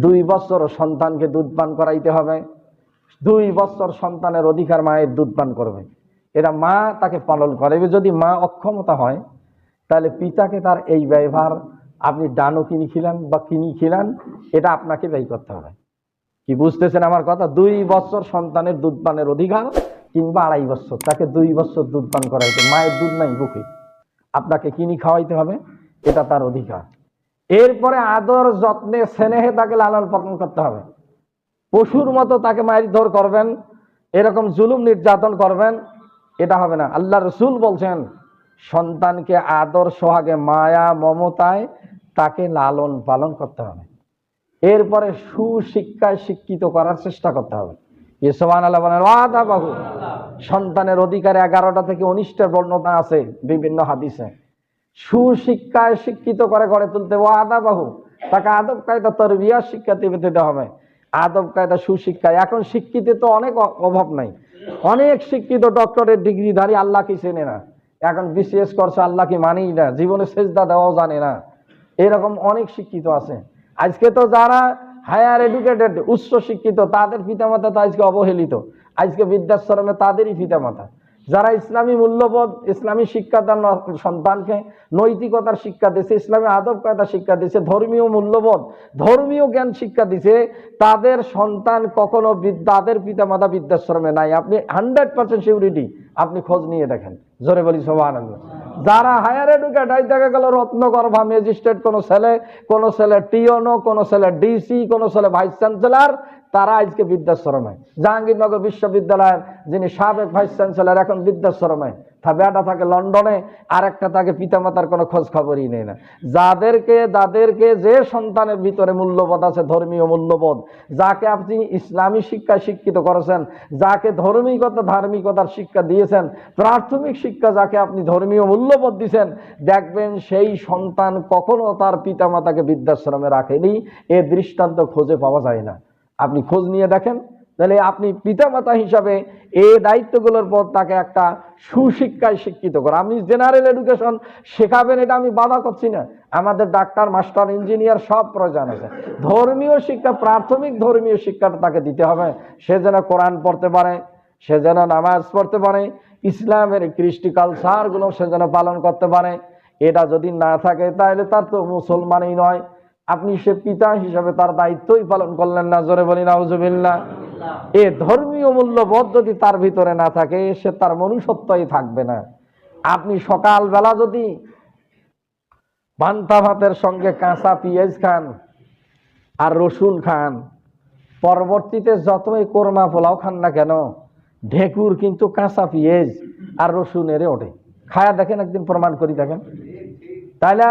দুই বছর সন্তানকে দুধ পান করাইতে হবে। দুই বছর সন্তানের অধিকার মায়ের দুধ পান করবে। এটা মা তাকে পালন করে যদি মা অক্ষমতা হয়, তাহলে পিতাকে তার এই ব্যবহার আপনি ডানও কিনি খিলান বা কিনি খিলান, এটা আপনাকে ব্যয় করতে হবে। কি বুঝতেছেন আমার কথা? দুই বছর সন্তানের দুধ পানের অধিকার কিংবা আড়াই বছর। তাকে দুই বছর দুধ পান করাইতে। মায়ের দুধ নাই বুকে। আপনাকে কিনি খাওয়াইতে হবে, এটা তার অধিকার। এরপরে আদর, যত্নে, স্নেহে তাকে লালন পালন করতে হবে। পশুর মতো তাকে মায়ের ধর করবেন, এরকম জুলুম নির্যাতন করবেন, এটা হবে না। আল্লাহ রসুল বলছেন, সন্তানকে আদর, সোহাগে, মায়া, মমতায় তাকে লালন পালন করতে হবে। এরপরে সুশিক্ষায় শিক্ষিত করার চেষ্টা করতে হবে। ইসবান আল্লাহ বলেন বাহু সন্তানের অধিকার এগারোটা থেকে উনিশটা বর্ণতা আছে বিভিন্ন হাদিসে। সুশিক্ষায় শিক্ষিত করে গড়ে তুলতে ওয়াদা বাহু তাকে আদব কায়দা শিক্ষা দিতে দিতে হবে। আদব কায়দা সুশিক্ষায়। এখন শিক্ষিত তো অনেক অভাব নাই। অনেক শিক্ষিত ডক্টরের ডিগ্রিধারী আল্লাহকে চেনে না। এখন বিসিএস করছে আল্লাহকে মানেই না। জীবনে সেজদা দেওয়াও জানে না। এরকম অনেক শিক্ষিত আছে। আজকে তো যারা হায়ার এডুকেটেড, উচ্চ শিক্ষিত, তাদের পিতামাতা তো আজকে অবহেলিত। আজকে বৃদ্ধাশ্রমে তাদেরই পিতামাতা। যারা ইসলামী মূল্যবোধ, ইসলামী শিক্ষা তার সন্তানকে, নৈতিকতার শিক্ষা দিছে, ইসলামী আদব কায়দা শিক্ষা দিছে, ধর্মীয় মূল্যবোধ, ধর্মীয় জ্ঞান শিক্ষা দিছে, তাদের সন্তান কখনো তাদের পিতা মাতা বৃদ্ধাশ্রমে নাই। আপনি হান্ড্রেড পার্সেন্ট সিউরিটি আপনি খোঁজ নিয়ে দেখেন। জোরে বলি সোহান যারা হায়ার এডুকেট এই দেখা গেল রত্নগর্ভা ম্যাজিস্ট্রেট কোনো ছেলে কোনো ছেলে টিওনো কোনো ছেলে ডিসি কোনো ছেলে ভাইস চ্যান্সেলার তারা আজকে বিদ্যাশ্রমে জাহাঙ্গীরনগর বিশ্ববিদ্যালয়ের যিনি সাবেক ভাইস চ্যান্সেলার এখন বৃদ্ধাশ্রমে। তা বেটা থাকে লন্ডনে আর একটা থাকে পিতামাতার কোনো খোঁজ খবরই নেই না। যাদেরকে যাদেরকে যে সন্তানের ভিতরে মূল্যবোধ আছে, ধর্মীয় মূল্যবোধ, যাকে আপনি ইসলামী শিক্ষা শিক্ষিত করেছেন, যাকে ধর্মিকতা, ধার্মিকতার শিক্ষা দিয়েছেন, প্রাথমিক শিক্ষা যাকে আপনি ধর্মীয় মূল্যবোধ দিয়েছেন দেখবেন সেই সন্তান কখনো তার পিতামাতাকে বৃদ্ধাশ্রমে রাখেনি। এ দৃষ্টান্ত খোঁজে পাওয়া যায় না। আপনি খোঁজ নিয়ে দেখেন। তাহলে আপনি পিতামাতা হিসাবে এই দায়িত্বগুলোর পর তাকে একটা সুশিক্ষায় শিক্ষিত করা। আপনি জেনারেল এডুকেশন শেখাবেন, এটা আমি বাধা করছি না। আমাদের ডাক্তার মাস্টার ইঞ্জিনিয়ার সব প্রয়োজন আছে। ধর্মীয় শিক্ষা, প্রাথমিক ধর্মীয় শিক্ষাটা তাকে দিতে হবে। সে যেন কোরআন পড়তে পারে, সে যেন নামাজ পড়তে পারে, ইসলামের কৃষ্টি কালচারগুলো সে যেন পালন করতে পারে। এটা যদি না থাকে, তাহলে তার তো মুসলমানই নয়। আপনি সে পিতা হিসাবে তার দায়িত্বই পালন করলেন না, জোরে বলি, নাউজুবিল্লাহ। এ ধর্মীয় মূল্যবোধ যদি তার ভিতরে না থাকে, সে তার মনুষ্যত্বই থাকবে না। আপনি সকালবেলা যদি পান্তা ভাতের সঙ্গে কাঁচা পেঁয়াজ খান আর রসুন খান, পরবর্তীতে যতই কোরমা পোলাও খান না কেন, ঢেকুর কিন্তু কাঁচা পেঁয়াজ আর রসুনের ওঠে। খায়া দেখেন, একদিন প্রমাণ করি দেখেন। তাহলে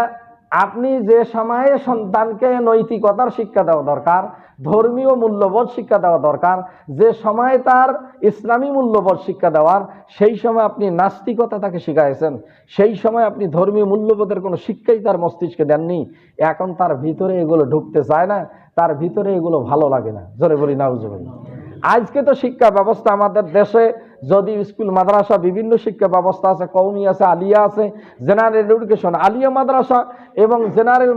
আপনি যে সময়ে সন্তানকে নৈতিকতার শিক্ষা দেওয়া দরকার, ধর্মীয় মূল্যবোধ শিক্ষা দেওয়া দরকার, যে সময় তার ইসলামী মূল্যবোধ শিক্ষা দেওয়ার, সেই সময় আপনি নাস্তিকতা তাকে শিখাইছেন। সেই সময় আপনি ধর্মীয় মূল্যবোধের কোনো শিক্ষাই তার মস্তিষ্কে দেননি। এখন তার ভিতরে এগুলো ঢুকতে চায় না, তার ভিতরে এগুলো ভালো লাগে না। জোরে বলি না আজকে তো শিক্ষা ব্যবস্থা আমাদের দেশে যদি স্কুল, মাদ্রাসা, বিভিন্ন শিক্ষা ব্যবস্থা আছে কৌমি আছে, আলিয়া আছে, জেনারেল এডুকেশন, আলিয়া মাদ্রাসা এবং জেনারেল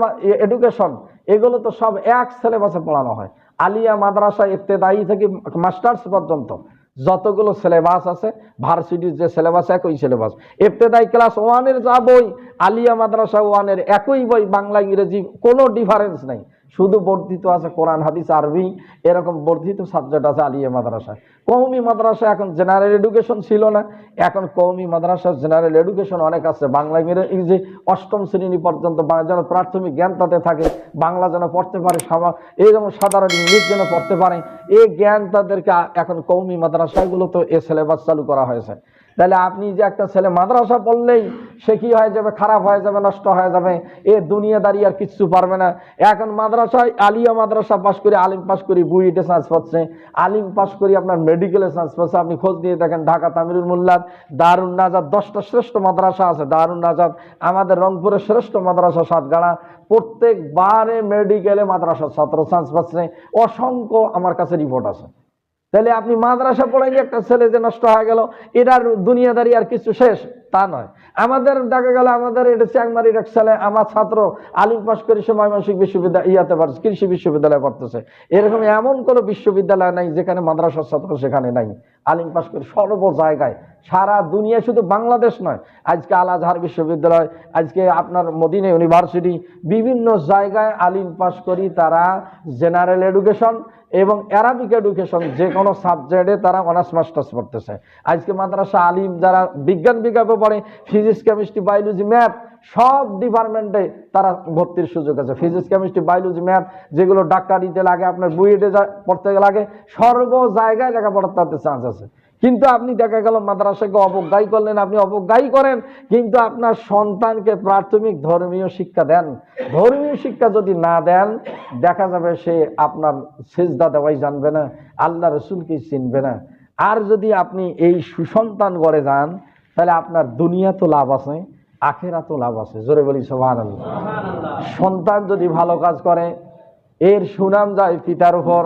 এডুকেশন, এগুলো তো সব এক সিলেবাসে পড়ানো হয়। আলিয়া মাদ্রাসা ইফতেদায়ী থেকে মাস্টার্স পর্যন্ত যতগুলো সিলেবাস আছে, ভার্সিটির যে সিলেবাস, একই সিলেবাস। ইফতেদায়ী ক্লাস ওয়ানের যা বই, আলিয়া মাদ্রাসা ওয়ানের একই বই, বাংলা, ইংরেজি, কোনো ডিফারেন্স নেই। শুধু বর্ধিত আছে কোরআন, হাদিস, আরবি, এরকম বর্ধিত সাবজেক্ট আছে আলিয়া মাদ্রাসায়। কৌমি মাদ্রাসা এখন জেনারেল এডুকেশন ছিল না। এখন কৌমি মাদ্রাসা জেনারেল এডুকেশন অনেক আছে। বাংলা ইংরেজি অষ্টম শ্রেণি পর্যন্ত যেন প্রাথমিক জ্ঞান তাতে থাকে, বাংলা যেন পড়তে পারে এরকম সাধারণ ইংলিশ যেন পড়তে পারে এই জ্ঞান তাদেরকে এখন কৌমি মাদ্রাসাগুলো তো এ সিলেবাস চালু করা হয়েছে। তাহলে আপনি যে একটা ছেলে মাদ্রাসা পড়লেই সে কি হয়ে যাবে? খারাপ হয়ে যাবে, নষ্ট হয়ে যাবে? এ দুনিয়াদারি আর কিচ্ছু পারবে না। এখন মাদ্রাসায় আলিয়া মাদ্রাসা পাশ করে, আলিম পাশ করি বুয়েটে চান্স পাচ্ছে আলিম পাশ করি আপনার মেডিকেলে চান্স পাচ্ছে আপনি খোঁজ নিয়ে দেখেন, ঢাকা তামিরুল মোল্লাদ দারুণ নাজাদ দশটা শ্রেষ্ঠ মাদ্রাসা আছে, দারুণ নাজাদ আমাদের রংপুরের শ্রেষ্ঠ মাদ্রাসা সাতগাড়া। প্রত্যেকবারে মেডিকেলে মাদ্রাসার ছাত্র চান্স পাচ্ছে অসংখ্য আমার কাছে রিপোর্ট আছে। তাহলে আপনি মাদ্রাসা পড়াই একটা ছেলে যে নষ্ট হয়ে গেল, এটার দুনিয়াদারি আর কিছু শেষ? তা নয়। আমাদের দেখা গেল, আমাদের এটা চ্যাংমারির এক ছেলে, আমার ছাত্র, আলিম পাশ করে সে ময়মনসিংহ বিশ্ববিদ্যালয়, ইয়াতে পারছে কৃষি বিশ্ববিদ্যালয়ে পড়তেছে। এরকম এমন কোনো বিশ্ববিদ্যালয় নাই যেখানে মাদ্রাসার ছাত্র সেখানে নাই। আলিম পাস করে সর্ব জায়গায়, সারা দুনিয়া শুধু বাংলাদেশ নয়, আজকে আল আজহার বিশ্ববিদ্যালয়, আজকে আপনার মদিনা ইউনিভার্সিটি, বিভিন্ন জায়গায় আলিম পাস করি তারা জেনারেল এডুকেশন এবং অ্যারাবিক এডুকেশন, যে কোনো সাবজেক্টে তারা অনার্স, মাস্টার্স পড়তেছে। আজকে মাদ্রাসা আলিম যারা বিজ্ঞান বিজ্ঞাপে পড়ে, ফিজিক্স, কেমিস্ট্রি, বায়োলজি, ম্যাথ সব ডিপার্টমেন্টে তারা ভর্তির সুযোগ আছে। ফিজিক্স, কেমিস্ট্রি, বায়োলজি, ম্যাথ, যেগুলো ডাক্তারিতে লাগে, আপনার বুয়েটে পড়তে লাগে, সর্ব জায়গায় লেখাপড়ার তাতে চান্স আছে। কিন্তু আপনি দেখা গেল মাদ্রাসাকে অবজ্ঞাই করলেন, আপনি অবজ্ঞাই করেন, কিন্তু আপনার সন্তানকে প্রাথমিক ধর্মীয় শিক্ষা দেন। ধর্মীয় শিক্ষা যদি না দেন, দেখা যাবে সে আপনার সেজদা দেওয়াই জানবে না, আল্লাহ রসুলকে চিনবে না। আর যদি আপনি এই সুসন্তান গড়ে যান, তাহলে আপনার দুনিয়া তো লাভ আছে। আখেরা তো লাভ আছে। জোরে বলি সোহান সন্তান যদি ভালো কাজ করে, এর সুনাম যায় পিতার উপর।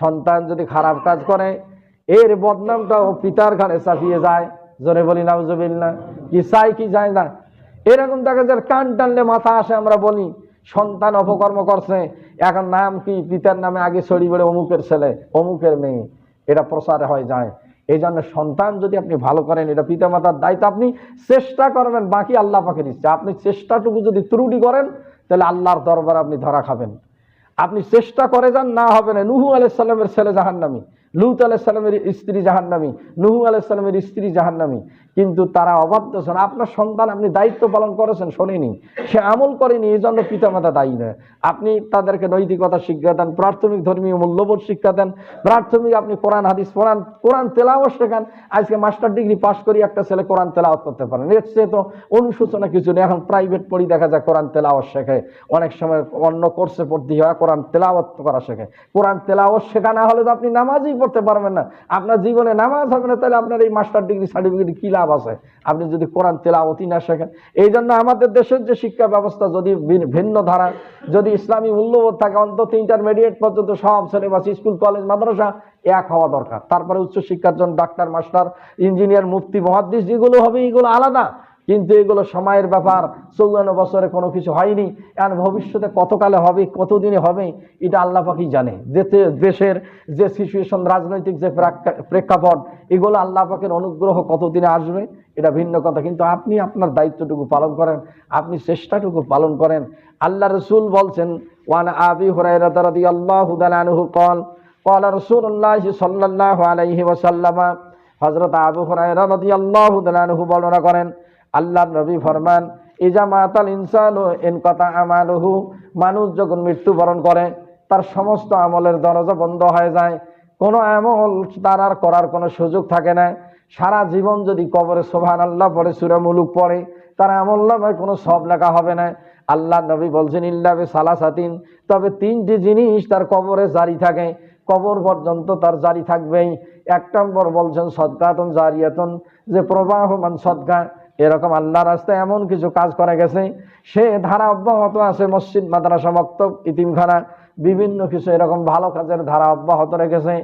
সন্তান যদি খারাপ কাজ করে, এর বদনামটাও পিতার ঘাড়ে চাপিয়ে যায়। জোরে বলি, নাউজুবিল্লাহ। কি চাই, কি যায় না? এরকম দেখা যায়, কান টানলে মাথা আসে, আমরা বলি, সন্তান অপকর্ম করছে। এখন নাম কি, পিতার নামে আগে ছড়ি বেড়ে অমুকের ছেলে, অমুকের মেয়ে। এটা প্রচারে হয়ে যায়। এই জন্য সন্তান যদি আপনি ভালো করেন, এটা পিতামাতার দায়িত্ব, আপনি চেষ্টা করবেন, বাকি আল্লাহ পাকে দিচ্ছে আপনি চেষ্টাটুকু যদি ত্রুটি করেন, তাহলে আল্লাহর দরবার আপনি ধরা খাবেন। আপনি চেষ্টা করে যান, না হবে না। নুহু আলাইসাল্লামের ছেলে জাহান্নামী। লুত আলাইসাল্লামের স্ত্রী জাহান্নামী, নুহু আলাইসাল্লামের স্ত্রী জাহান্নামী। কিন্তু তারা অবাধ্য শোন আপনার সন্তান আপনি দায়িত্ব পালন করেছেন, শোনেনি। সে আমল করেনি এই জন্য পিতামাতা দায়ী নয়। আপনি তাদেরকে নৈতিকতা শিক্ষা দেন, প্রাথমিক ধর্মীয় মূল্যবোধ শিক্ষা দেন, প্রাথমিক আপনি কোরআন, হাদিস পড়ান কোরআন তেলাওয়াত শেখান। আজকে মাস্টার ডিগ্রি পাশ করি, একটা ছেলে কোরআন তেলাওয়াত করতে পারেন এর চেয়ে তো অনুশোচনা কিছু নেই। এখন প্রাইভেট পড়ি দেখা যায় কোরআন তেলাওয়াত শেখে অনেক সময় অন্য কোর্সে পড়তে হয় কোরআন তেলাওয়াত করা শেখে কোরআন তেলাওয়াত শেখা না হলে তো আপনি নামাজই পড়তে পারবেন না। আপনার জীবনে নামাজ হবে না, তাহলে আপনার এই মাস্টার ডিগ্রি সার্টিফিকেট কি লাভ আছে? আপনি যদি কোরআন তেলাওয়াতই না শেখেন। এই জন্য আমাদের দেশের যে শিক্ষা ব্যবস্থা যদি ভিন্ন ধারা, যদি ইসলামী মূল্যবোধ থাকে, অন্তত ইন্টারমিডিয়েট পর্যন্ত সব সিলেবাস স্কুল কলেজ মাদ্রাসা এক হওয়া দরকার। তারপরে উচ্চ শিক্ষার জন্য ডাক্তার মাস্টার ইঞ্জিনিয়ার মুফতি মহাদ্দিস, যেগুলো হবে, এগুলো আলাদা। কিন্তু এগুলো সময়ের ব্যাপার চৌয়ান্ন বছরে কোনো কিছু হয়নি আর ভবিষ্যতে কতকালে হবে কতদিনে হবে এটা আল্লাহ পাকি জানে যে তে- দেশের যে সিচুয়েশন রাজনৈতিক যে প্রাক্কা- প্রেক্ষাপট এগুলো আল্লাহ পাকের অনুগ্রহ কতদিনে আসবে এটা ভিন্ন কথা কিন্তু আপনি আপনার দায়িত্বটুকু পালন করেন আপনি চেষ্টাটুকু পালন করেন আল্লাহ রসুল বলছেন ওয়ান আবি হুরাইরাত রাদিয়াল্লাহু তাআলা আনহু قال قال رسول الله صلى الله عليه وسلم হযরত আবু হুরায়রা রাদিয়াল্লাহু তাআলা আনহু বর্ণনা করেন আল্লাহর নবী ফরমান, ইজা মাতাল ইনসানু ইন কথা আমালহু মানুষ যখন মৃত্যুবরণ করে, তার সমস্ত আমলের দরজা বন্ধ হয়ে যায়। কোনো আমল তার আর করার কোনো সুযোগ থাকে না। সারা জীবন যদি কবরে সোভান আল্লাহ পড়ে, সুরা মুলুক পড়ে, তার আমল নামে কোনো সব লেখা হবে না। আল্লাহ নবী বলছেন ইল্লাবে সালাসাতিন তবে তিনটি জিনিস তার কবরে জারি থাকে। কবর পর্যন্ত তার জারি থাকবেই। এক নম্বর বলছেন, সদকাতন জারিয়াতন যে প্রবাহমান সদকা। এরকম আল্লাহ রাস্তায় এমন কিছু কাজ করা গেছে। সে ধারা অব্যাহত আছে, মসজিদ, মাদ্রাসা, মক্তব, ইতিমখানা, বিভিন্ন কিছু এরকম ভালো কাজের ধারা অব্যাহত রেখেছে।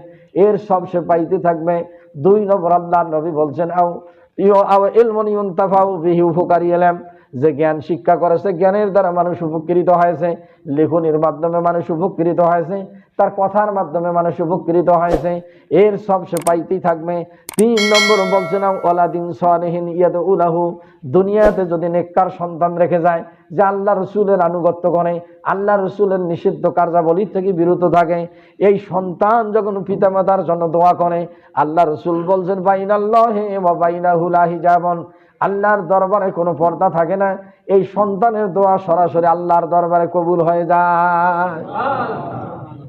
এর সব সে পাইতে থাকবে। দুই নম্বর আল্লাহ নবী বলছেন, আও ইউ আও, ইলমুন ইউনতাফাউ বিহি উপকারী এলাম। যে জ্ঞান শিক্ষা করেছে জ্ঞানের দ্বারা মানুষ উপকৃত হয়েছে। লেখনির মাধ্যমে মানুষ উপকৃত হয়েছে। তার কথার মাধ্যমে মানুষ উপকৃত হয়েছে। এর সব সে পাইতেই থাকবে। তিন নম্বর না ওলাদিন সোয়ানহীন ইয়াদ উলাহু দুনিয়াতে যদি নেককার সন্তান রেখে যায়, যে আল্লাহ রসুলের আনুগত্য করে, আল্লাহ রসুলের নিষিদ্ধ কার্যাবলী থেকে বিরত থাকে। এই সন্তান যখন পিতামাতার জন্য দোয়া করে, আল্লাহ রসুল বলছেন, বাইনাল্লাহে বা বাইনাহুলাহি যাবন আল্লাহর দরবারে কোনো পর্দা থাকে না। এই সন্তানের দোয়া সরাসরি আল্লাহর দরবারে কবুল হয়ে যায়।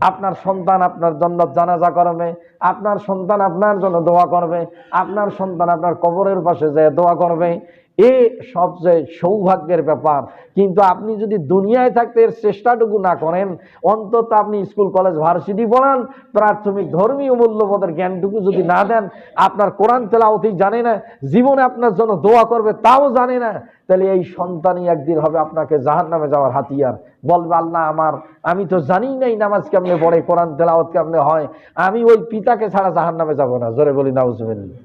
আপনার সন্তান আপনার জন্য জানাজা করবে। আপনার সন্তান আপনার জন্য দোয়া করবে। আপনার সন্তান আপনার কবরের পাশে যে দোয়া করবে। এ সবচেয়ে সৌভাগ্যের ব্যাপার। কিন্তু আপনি যদি দুনিয়ায় থাকতে এর চেষ্টাটুকু না করেন, অন্তত আপনি স্কুল, কলেজ, ভার্সিটি পড়ান, প্রাথমিক, ধর্মীয় মূল্যবোধের জ্ঞানটুকু যদি না দেন, আপনার কোরআন তেলাওতেই জানে না, জীবনে আপনার জন্য দোয়া করবে তাও জানে না, তাহলে এই সন্তানই একদিন হবে আপনাকে জাহান নামে যাওয়ার হাতিয়ার। বলবে, আল্লাহ আমার, আমি তো জানি নাই নামাজ কেমনে পড়ে, কোরআন তেলাওয়াত কেমনে হয়, আমি ওই পিতাকে ছাড়া জাহান নামে যাব না। জোরে বলি, নাউজুবিল্লাহ।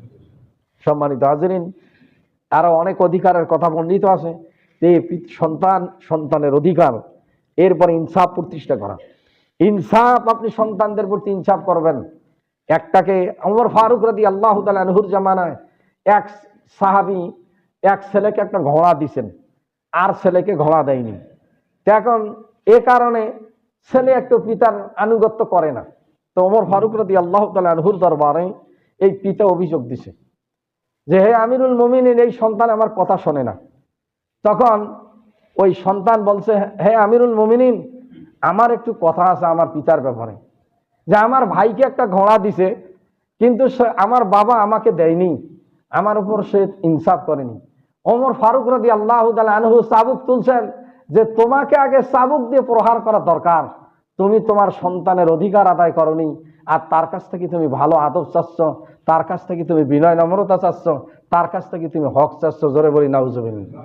সম্মানিত হাজিরিন আরও অনেক অধিকারের কথা বর্ণিত আছে। যে সন্তান, সন্তানের অধিকার, এরপরে ইনসাফ প্রতিষ্ঠা করা। ইনসাফ আপনি সন্তানদের প্রতি ইনসাফ করবেন। একটাকে ওমর ফারুক রাদি আল্লাহ আনহুর জামানায় এক সাহাবি এক ছেলেকে একটা ঘোড়া দিছেন। আর ছেলেকে ঘোড়া দেয়নি। এখন এ কারণে ছেলে একটু পিতার আনুগত্য করে না। তো ওমর ফারুক রাদি আল্লাহ আনহুর দরবারে এই পিতা অভিযোগ দিছে। যে, হে আমিরুল মমিনের এই সন্তান আমার কথা শোনে না। তখন ওই সন্তান বলছে, হে আমিরুল মমিনিন, আমার একটু কথা আছে আমার পিতার ব্যাপারে। যে, আমার ভাইকে একটা ঘোড়া দিছে, কিন্তু আমার বাবা আমাকে দেয়নি। আমার উপর সে ইনসাফ করেনি। ওমর ফারুক রাদি আল্লাহ আনহু সাবুক তুলছেন যে, তোমাকে আগে চাবুক দিয়ে প্রহার করা দরকার। তুমি তোমার সন্তানের অধিকার আদায় করনি। আর তার কাছ থেকে তুমি ভালো আদব চাচ্ছ, তার কাছ থেকে তুমি বিনয় নম্রতা চাচ্ছ, তার কাছ থেকে তুমি হক চাচ্ছ, জোরে বলি নাউজুবিল্লাহ।